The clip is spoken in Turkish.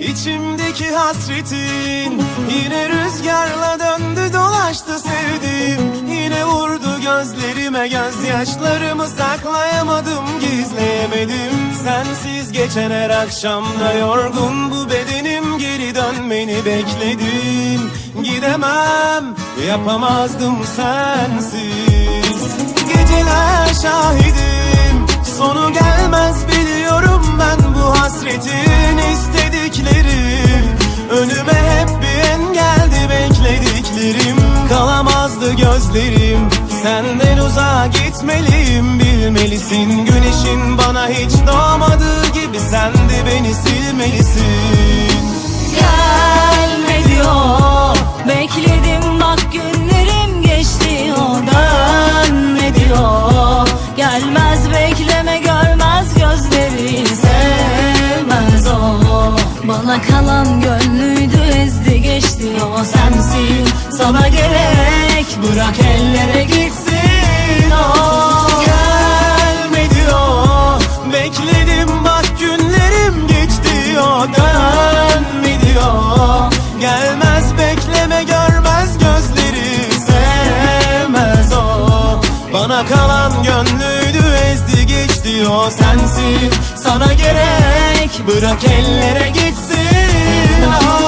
İçimdeki hasretin Yine rüzgarla döndü dolaştı sevdim Yine vurdu gözlerime gözyaşlarımı saklayamadım gizleyemedim. Sensiz geçen her akşamda yorgun bu bedenim Geri dönmeni bekledim. Gidemem yapamazdım sensiz. Geceler gözlerim. Senden uzağa gitmeliyim bilmelisin. Güneşin bana hiç doğmadığı gibi sen de beni silmelisin. Gelme diyor. Bekledim bak günlerim geçti. O dönme diyor. Gelmez bekleme görmez gözleri sevmez o. Bana kalan gönlüydü ezdi geçti. O sensin. Sana gerek bırak ellere gitsin o Gelme diyor Bekledim bak günlerim geçti diyor Dönme diyor Gelmez bekleme görmez gözleri sevmez o. Bana kalan gönlüydü ezdi geç diyor sensin Sana gerek bırak ellere gitsin oh.